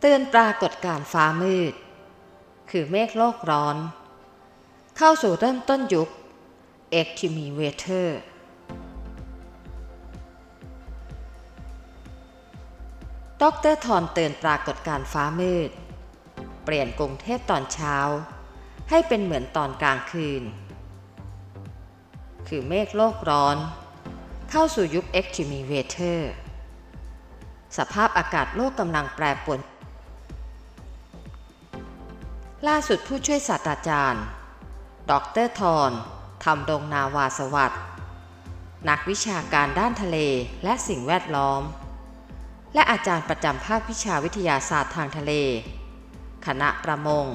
เตือนปรากฏการณ์ฟ้ามืด คือเมฆโลกร้อน เข้าสู่เริ่มต้นยุค e x t r e m e Weather ดรทอนเตือนปรากฏการณ์ฟ้ามืด เปลี่ยนกรุงเทพตอนเช้า ให้เป็นเหมือนตอนกลางคืน คือเมฆโลกร้อน เข้าสู่ยุค e x t r e m e Weather สภาพอากาศโลกกำลังแปรปรวน ล่าสุดผู้ช่วยศาสตราจารย์ ดรทอนทำรงนาวาสวัสด์นักวิชาการด้านทะเลและสิ่งแวดล้อม และอาจารย์ประจำภาควิชาวิทยาศาสตร์ทางทะเล คณะประมง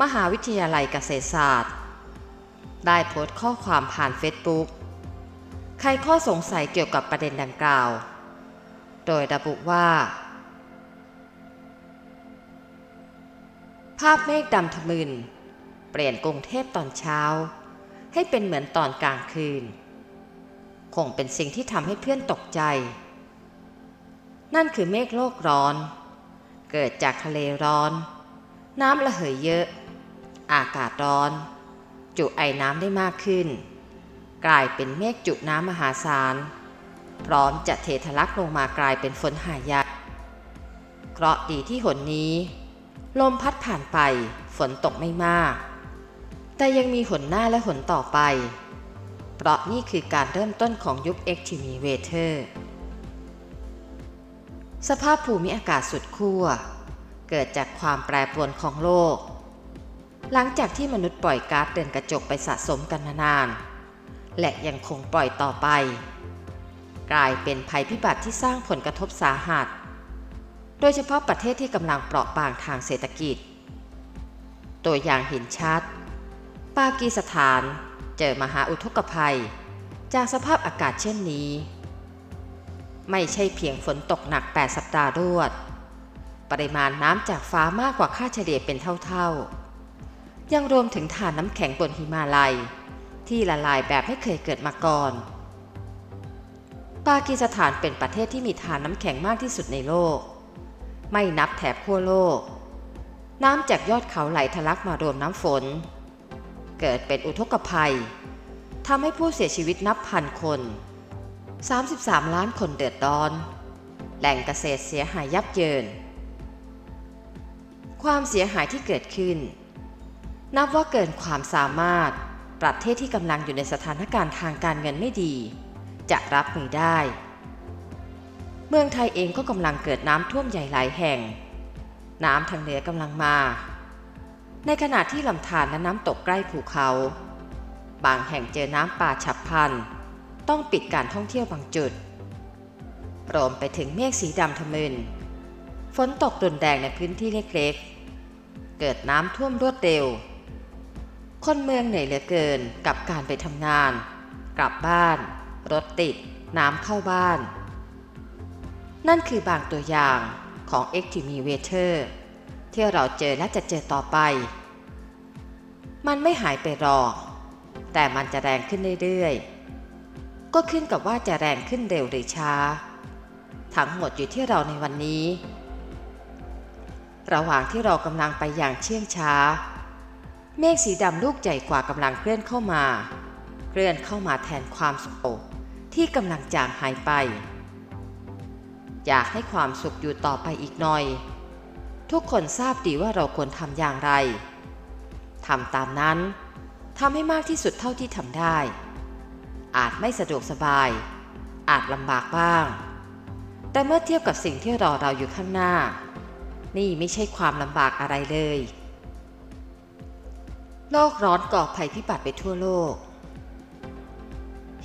มหาวิทยาลัยเกษตรศาสตร์ ได้โพสต์ข้อความผ่านเฟซบุ๊กใครข้อสงสัยเกี่ยวกับประเด็นดังกล่าว โดยระบุว่า ภาพเมฆดำทะมึน เปลี่ยนกรุงเทพตอนเช้า ให้เป็นเหมือนตอนกลางคืน คงเป็นสิ่งที่ทำให้เพื่อนตกใจ นั่นคือเมฆโลกร้อน เกิดจากทะเลร้อน น้ำระเหยเยอะ อากาศร้อน จุไอน้ำได้มากขึ้น กลายเป็นเมฆจุน้ำมหาศาล พร้อมจะเททะลักลงมากลายเป็นฝนหายากเคราะดีที่หนนี้ ลมพัดผ่านไป ฝนตกไม่มาก แต่ยังมีหนหน้าและหนต่อไป เพราะนี่คือการเริ่มต้นของยุค Extreme Weather สภาพภูมิอากาศสุดขั้วเกิดจากความแปรปรวนของโลก หลังจากที่มนุษย์ปล่อยก๊าซเรือนกระจกไปสะสมกันมานาน และยังคงปล่อยต่อไป กลายเป็นภัยพิบัติที่สร้างผลกระทบสาหัส โดยเฉพาะประเทศที่กำลังเปราะบางทางเศรษฐกิจ ตัวอย่างเห็นชัด ปากีสถานเจอมหาอุทกภัย จากสภาพอากาศเช่นนี้ ไม่ใช่เพียงฝนตกหนัก 8 สัปดาห์รวด ปริมาณน้ำจากฟ้ามากกว่าค่าเฉลี่ยเป็นเท่าๆ ยังรวมถึงฐานน้ำแข็งบนหิมาลัย ที่ละลายแบบไม่เคยเกิดมาก่อนปากีสถานเป็นประเทศที่มีฐานน้ำแข็งมากที่สุดในโลก ไม่นับแถบขั้วโลก น้ำจากยอดเขาไหลทะลักมารวมน้ำฝน เกิดเป็นอุทกภัยทำให้ผู้เสียชีวิตนับพันคน 33 ล้านคนเดือดร้อน แหล่งเกษตรเสียหายยับเยิน ความเสียหายที่เกิดขึ้น นับว่าเกินความสามารถประเทศที่กำลังอยู่ในสถานการณ์ทางการเงินไม่ดี จะรับมือได้ เมืองไทยเองก็กำลังเกิดน้ำท่วมใหญ่หลายแห่ง น้ำทางเหนือกำลังมา ในขณะที่ลำธารและน้ำตกใกล้ภูเขา บางแห่งเจอน้ำป่าฉับพลัน ต้องปิดการท่องเที่ยวบางจุดรวมไปถึงเมฆสีดำทะมึน ฝนตกรุนแรงในพื้นที่เล็กๆ เกิดน้ำท่วมรวดเร็ว คนเมืองเหนื่อยเหลือเกินกับการไปทำงาน กลับบ้าน รถติด น้ำเข้าบ้าน นั่นคือบางตัวอย่างของ Extreme Weather ที่เราเจอและจะเจอต่อไป มันไม่หายไปหรอก แต่มันจะแรงขึ้นเรื่อยๆ ก็ขึ้นกับว่าจะแรงขึ้นเร็วหรือช้า ทั้งหมดอยู่ที่เราในวันนี้ ระหว่างที่เรากำลังไปอย่างเชื่องช้า เมฆสีดำลูกใหญ่กว่ากำลังเคลื่อนเข้ามา เคลื่อนเข้ามาแทนความสุขที่กำลังจางหายไป อยากให้ความสุขอยู่ต่อไปอีกหน่อย ทุกคนทราบดีว่าเราควรทำอย่างไรทำตามนั้นทำให้มากที่สุดเท่าที่ทำได้ อาจไม่สะดวกสบาย อาจลำบากบ้าง แต่เมื่อเทียบกับสิ่งที่รอเราอยู่ข้างหน้า นี่ไม่ใช่ความลำบากอะไรเลย โลกร้อนก่อภัยพิบัติไปทั่วโลก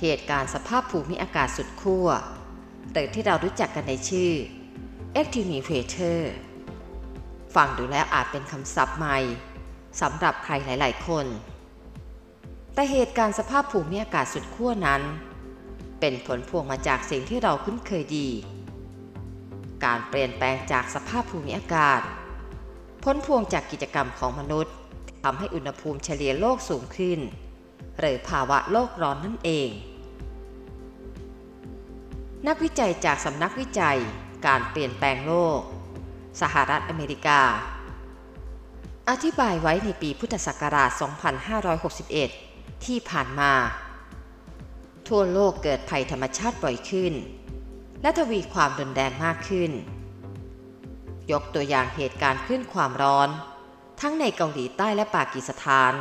เหตุการณ์สภาพภูมิอากาศสุดขั้ว หรือที่เรารู้จักกันในชื่อ Extreme Weather ฟังดูแล้วอาจเป็นคำศัพท์ใหม่สำหรับใครหลาย ๆ คน แต่เหตุการณ์สภาพภูมิอากาศสุดขั้วนั้น เป็นผลพวงมาจากสิ่งที่เราคุ้นเคยดี การเปลี่ยนแปลงจากสภาพภูมิอากาศพ้นพวงจากกิจกรรมของมนุษย์ทำให้อุณหภูมิเฉลี่ยโลกสูงขึ้น หรือภาวะโลกร้อนนั่นเอง นักวิจัยจากสำนักวิจัยการเปลี่ยนแปลงโลก สหรัฐอเมริกา อธิบายไว้ในปีพุทธศักราช 2561 ที่ผ่านมา ทั่วโลกเกิดภัยธรรมชาติบ่อยขึ้น และทวีความรุนแรงมากขึ้น ยกตัวอย่างเหตุการณ์ขึ้นความร้อน ทั้งในเกาหลีใต้และปากีสถาน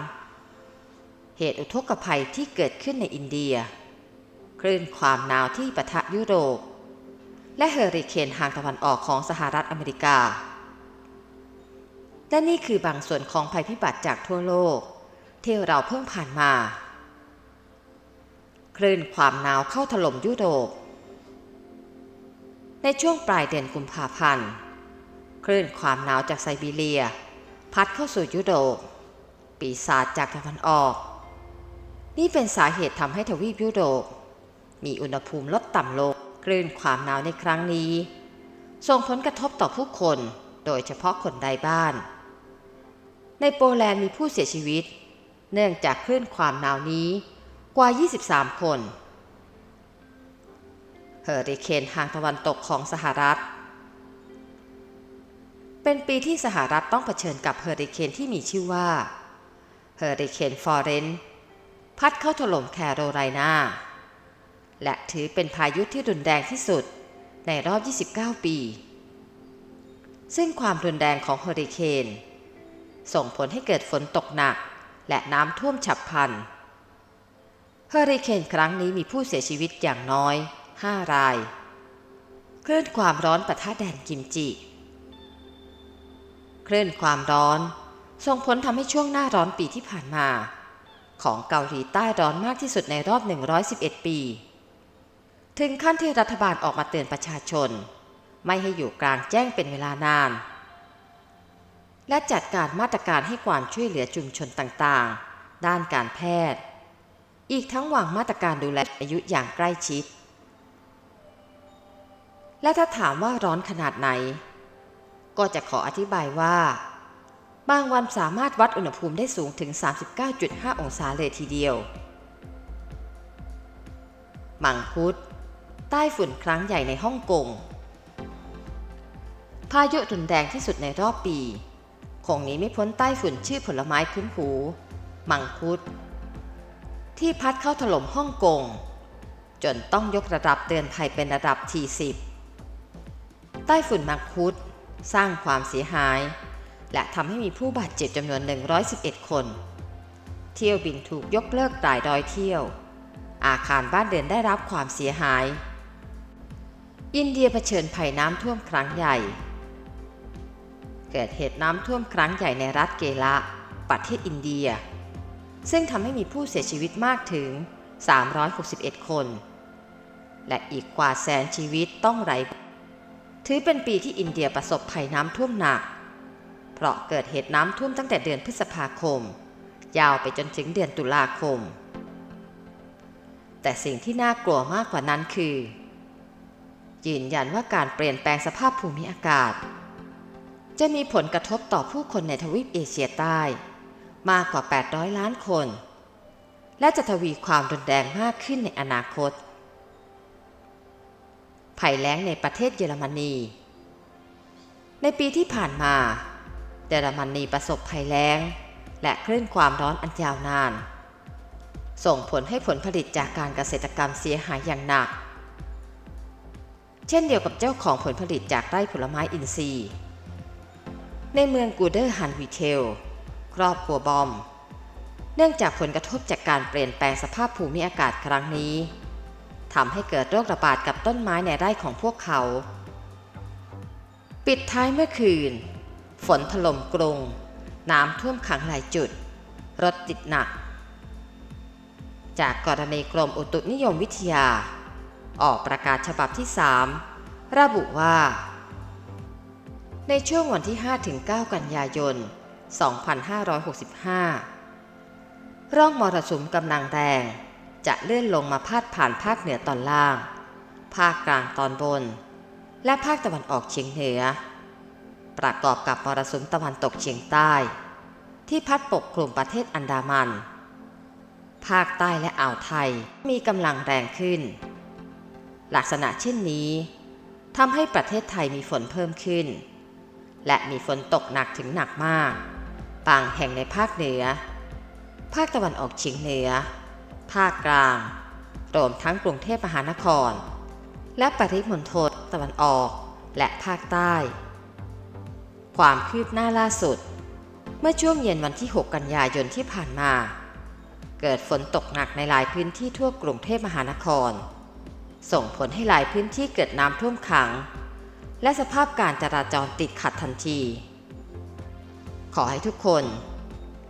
เหตุอุทกภัยที่เกิดขึ้นในอินเดีย ลื่นความหนาวที่ปะทะยุโรป และเฮอริเคนทางตะวันออกของสหรัฐอเมริกา และนี่คือบางส่วนของภัยพิบัติจากทั่วโลก ที่เราเพิ่งผ่านมา คลื่นความหนาวเข้าถล่มยุโรป ในช่วงปลายเดือนกุมภาพันธ์ คลื่นความหนาวจากไซบีเรีย พัดเข้าสู่ยุโรป ปีศาจจากตะวันออกนี่เป็นสาเหตุทำให้ทวีปยุโรป มีอุณหภูมิลดต่ำลงคลื่นความหนาวในครั้งนี้ ส่งผลกระทบต่อผู้คน โดยเฉพาะคนไร้บ้าน ในโปแลนด์มีผู้เสียชีวิต เนื่องจากคลื่นความหนาวนี้กว่า 23 คนเฮอริเคนทางตะวันตกของสหรัฐ เป็นปีที่สหรัฐต้องเผชิญกับเฮอริเคนที่มีชื่อว่าเฮอริเคนฟอเรนพัดเข้าถล่มแคโรไลนา และถือเป็นพายุที่รุนแรงที่สุดในรอบ 29 ปี ซึ่งความรุนแรงของเฮอริเคน ส่งผลให้เกิดฝนตกหนัก และน้ำท่วมฉับพลัน เฮอริเคนครั้งนี้มีผู้เสียชีวิตอย่างน้อย 5 ราย คลื่นความร้อนปะทะแดนกิมจิ คลื่นความร้อน ส่งผลทำให้ช่วงหน้าร้อนปีที่ผ่านมา ของเกาหลีใต้ร้อนมากที่สุดในรอบ 111 ปี ถึงขั้นที่รัฐบาลออกมาเตือนประชาชน ไม่ให้อยู่กลางแจ้งเป็นเวลานาน และจัดการมาตรการให้ความช่วยเหลือชุมชนต่างๆ ด้านการแพทย์ อีกทั้งวางมาตรการดูแลอายุอย่างใกล้ชิด และถ้าถามว่าร้อนขนาดไหน ก็จะขออธิบายว่า บางวันสามารถวัดอุณหภูมิได้สูงถึง 39.5 องศาเลยทีเดียว มังคุด ใต้ฝุ่นครั้งใหญ่ในฮ่องกง พายุรุนแรงที่สุดในรอบปี คงนี้ไม่พ้นใต้ฝุ่นชื่อผลไม้คุ้นหู มังคุด ที่พัดเข้าถล่มฮ่องกง จนต้องยกระดับเตือนภัยเป็นระดับ T10 ใต้ฝุ่นมังคุดสร้างความเสียหาย และทำให้มีผู้บาดเจ็บจำนวน 111 คน เที่ยวบินถูกยกเลิกหลายร้อยเที่ยว อาคารบ้านเรือนได้รับความเสียหาย อินเดียเผชิญภัยน้ำท่วมครั้งใหญ่ เกิดเหตุน้ำท่วมครั้งใหญ่ในรัฐเกละ ประเทศอินเดีย ซึ่งทำให้มีผู้เสียชีวิตมากถึง 361 คน และอีกกว่าแสนชีวิตต้องไร้ถือเป็นปีที่อินเดียประสบภัยน้ำท่วมหนัก เพราะเกิดเหตุน้ำท่วมตั้งแต่เดือนพฤษภาคม ยาวไปจนถึงเดือนตุลาคม แต่สิ่งที่น่ากลัวมากกว่านั้นคือ ยืนยันว่าการเปลี่ยนแปลงสภาพภูมิอากาศ จะมีผลกระทบต่อผู้คนในทวีปเอเชียใต้ มากกว่า 800 ล้านคน และจะทวีความรุนแรงมากขึ้นในอนาคต ภัยแล้งในประเทศเยอรมนี ในปีที่ผ่านมาเยอรมนีประสบภัยแล้ง และคลื่นความร้อนอันยาวนาน ส่งผลให้ผลผลิตจากการเกษตรกรรมเสียหายอย่างหนัก เช่นเดียวกับเจ้าของผลผลิตจากไร่ผลไม้อินทรีย์ ในเมืองกูเดอร์ฮันวีเทล ครอบครัวบอม เนื่องจากผลกระทบจากการเปลี่ยนแปลงสภาพภูมิอากาศครั้งนี้ทำให้เกิดโรคระบาดกับต้นไม้ในไร่ของพวกเขา ปิดท้ายเมื่อคืน ฝนถล่มกรุง น้ำท่วมขังหลายจุด รถติดหนัก จากกรณีกรมอุตุนิยมวิทยา ออกประกาศฉบับที่ 3 ระบุว่า ในช่วงวันที่ 5-9 กันยายน 2565 ร่องมรสุมกำลังแรง จะเลื่อนลงมาพาดผ่านภาคเหนือตอนล่าง ภาคกลางตอนบน และภาคตะวันออกเฉียงเหนือ ประกอบกับมรสุมตะวันตกเฉียงใต้ ที่พัดปกคลุมประเทศอันดามัน ภาคใต้และอ่าวไทยมีกำลังแรงขึ้น ลักษณะเช่นนี้ทำให้ประเทศไทยมีฝนเพิ่มขึ้น และมีฝนตกหนักถึงหนักมากบางแห่งในภาคเหนือ ภาคตะวันออกเฉียงเหนือ ภาคกลาง รวมทั้งกรุงเทพมหานคร และปริมณฑลตะวันออกและภาคใต้ ความคืบหน้าล่าสุด เมื่อช่วงเย็นวันที่ 6 กันยายนที่ผ่านมา เกิดฝนตกหนักในหลายพื้นที่ทั่วกรุงเทพมหานคร ส่งผลให้หลายพื้นที่เกิดน้ำท่วมขัง และสภาพการจราจรติดขัดทันที ขอให้ทุกคน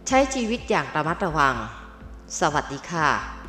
ใช้ชีวิตอย่างระมัดระวัง สวัสดีค่ะ